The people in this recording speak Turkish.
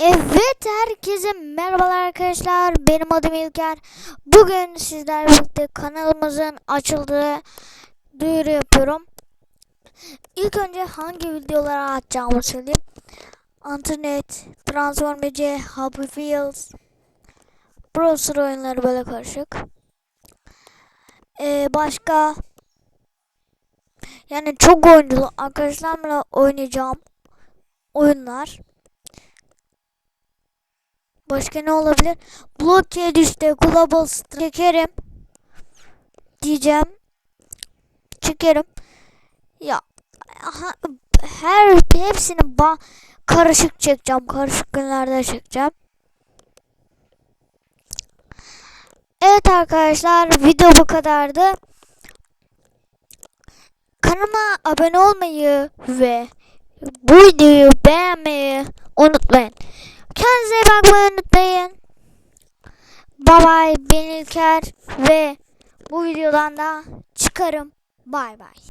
Evet herkese merhabalar arkadaşlar. Benim adım İlker. Bugün sizlerle birlikte kanalımızın açıldığı duyuru yapıyorum. İlk önce hangi videoları atacağımı söyleyeyim. Internet, Transformers, Happy Wheels, Browser oyunları böyle karışık. Ee, başka yani çok oyunculu arkadaşlarımla oynayacağım oyunlar. Başka ne olabilir? Blockade işte Global çekerim. Diyeceğim. Çekerim. Ya aha, her hepsini ba karışık çekeceğim. Karışık günlerde çekeceğim. Evet arkadaşlar video bu kadardı. Kanalıma abone olmayı ve bu videoyu beğenmeyi unutmayın. Kendinize iyi bakmayı unutmayın. Bye bye ben İlker ve bu videodan da çıkarım. Bye bye.